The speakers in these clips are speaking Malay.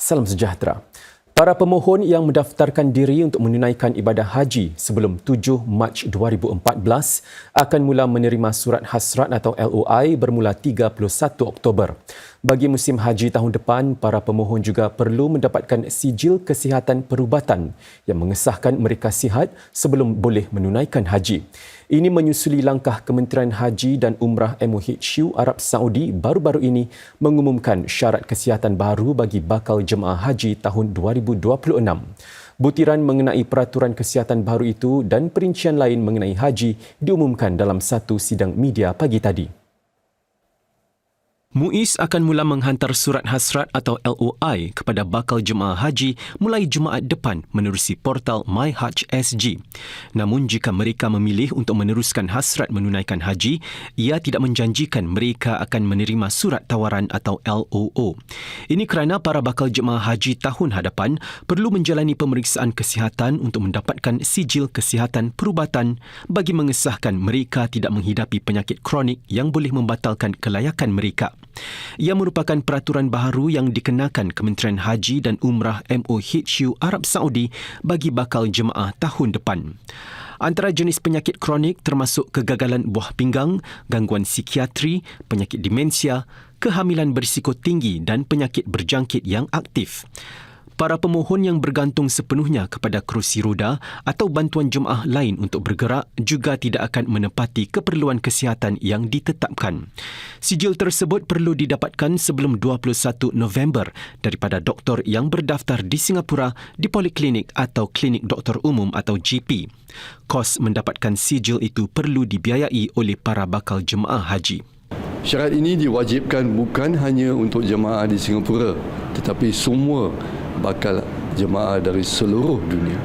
Salam sejahtera. Para pemohon yang mendaftarkan diri untuk menunaikan ibadah haji sebelum 7 Mac 2014 akan mula menerima surat hasrat atau LOI bermula 31 Oktober. Bagi musim haji tahun depan, para pemohon juga perlu mendapatkan sijil kesihatan perubatan yang mengesahkan mereka sihat sebelum boleh menunaikan haji. Ini menyusuli langkah Kementerian Haji dan Umrah MOHU Arab Saudi baru-baru ini mengumumkan syarat kesihatan baru bagi bakal jemaah haji tahun 2026. Butiran mengenai peraturan kesihatan baru itu dan perincian lain mengenai haji diumumkan dalam satu sidang media pagi tadi. MUIS akan mula menghantar surat hasrat atau LOI kepada bakal jemaah haji mulai Jumaat depan menerusi portal MyHajSG. Namun jika mereka memilih untuk meneruskan hasrat menunaikan haji, ia tidak menjanjikan mereka akan menerima surat tawaran atau LOO. Ini kerana para bakal jemaah haji tahun hadapan perlu menjalani pemeriksaan kesihatan untuk mendapatkan sijil kesihatan perubatan bagi mengesahkan mereka tidak menghidapi penyakit kronik yang boleh membatalkan kelayakan mereka. Ia merupakan peraturan baharu yang dikenakan Kementerian Haji dan Umrah MOHU Arab Saudi bagi bakal jemaah tahun depan. Antara jenis penyakit kronik termasuk kegagalan buah pinggang, gangguan psikiatri, penyakit demensia, kehamilan berisiko tinggi dan penyakit berjangkit yang aktif para pemohon yang bergantung sepenuhnya kepada kerusi roda atau bantuan jemaah lain untuk bergerak juga tidak akan menepati keperluan kesihatan yang ditetapkan. Sijil tersebut perlu didapatkan sebelum 21 November daripada doktor yang berdaftar di Singapura di poliklinik atau klinik doktor umum atau GP. Kos mendapatkan sijil itu perlu dibiayai oleh para bakal jemaah haji. Syarat ini diwajibkan bukan hanya untuk jemaah di Singapura tetapi semua bakal jemaah dari seluruh dunia.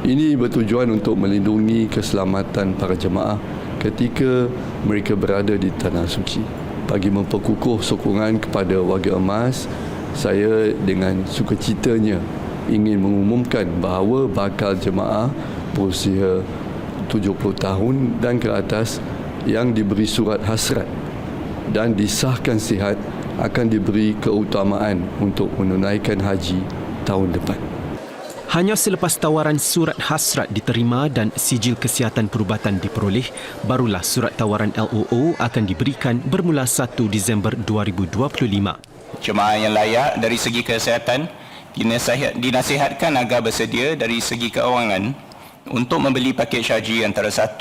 Ini bertujuan untuk melindungi keselamatan para jemaah ketika mereka berada di Tanah Suci. Bagi memperkukuh sokongan kepada warga emas, saya dengan sukacitanya ingin mengumumkan bahawa bakal jemaah berusia 70 tahun dan ke atas yang diberi surat hasrat dan disahkan sihat akan diberi keutamaan untuk menunaikan haji tahun depan. Hanya selepas tawaran surat hasrat diterima dan sijil kesihatan perubatan diperoleh, barulah surat tawaran LOO akan diberikan bermula 1 Disember 2025. Jemaah yang layak dari segi kesihatan dinasihatkan agar bersedia dari segi keuangan untuk membeli pakej haji antara 1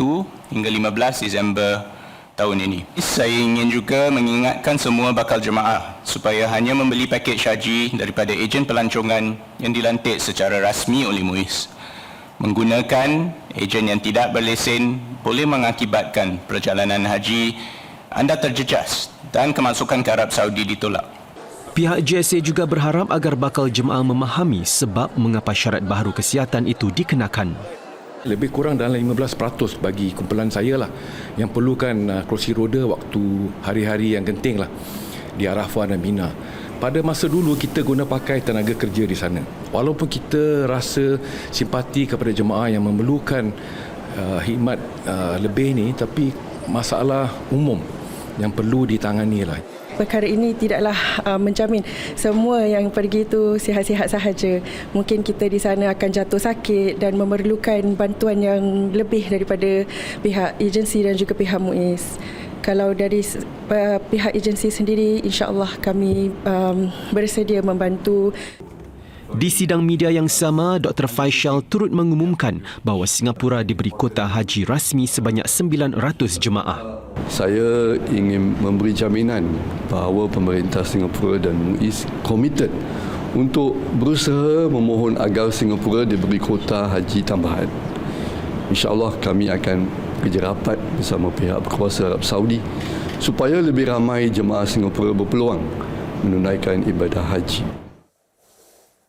hingga 15 Disember tahun ini. Saya ingin juga mengingatkan semua bakal jemaah supaya hanya membeli pakej haji daripada ejen pelancongan yang dilantik secara rasmi oleh MUIS. Menggunakan ejen yang tidak berlesen boleh mengakibatkan perjalanan haji anda terjejas dan kemasukan ke Arab Saudi ditolak. Pihak JSA juga berharap agar bakal jemaah memahami sebab mengapa syarat baharu kesihatan itu dikenakan lebih kurang dalam 15% bagi kumpulan saya lah yang perlukan uh, kerusi roda waktu hari-hari yang genting lah di Arafah dan Mina. Pada masa dulu kita guna pakai tenaga kerja di sana. Walaupun kita rasa simpati kepada jemaah yang memerlukan uh, khidmat uh, lebih ni tapi masalah umum yang perlu ditangani lah perkara ini tidaklah uh, menjamin semua yang pergi itu sihat-sihat sahaja. Mungkin kita di sana akan jatuh sakit dan memerlukan bantuan yang lebih daripada pihak agensi dan juga pihak MUIS. Kalau dari uh, pihak agensi sendiri, insya-Allah kami um, bersedia membantu di sidang media yang sama, Dr. Faisal turut mengumumkan bahawa Singapura diberi kota haji rasmi sebanyak 900 jemaah. Saya ingin memberi jaminan bahawa pemerintah Singapura dan MUIS komited untuk berusaha memohon agar Singapura diberi kota haji tambahan. InsyaAllah kami akan kerja rapat bersama pihak berkuasa Arab Saudi supaya lebih ramai jemaah Singapura berpeluang menunaikan ibadah haji.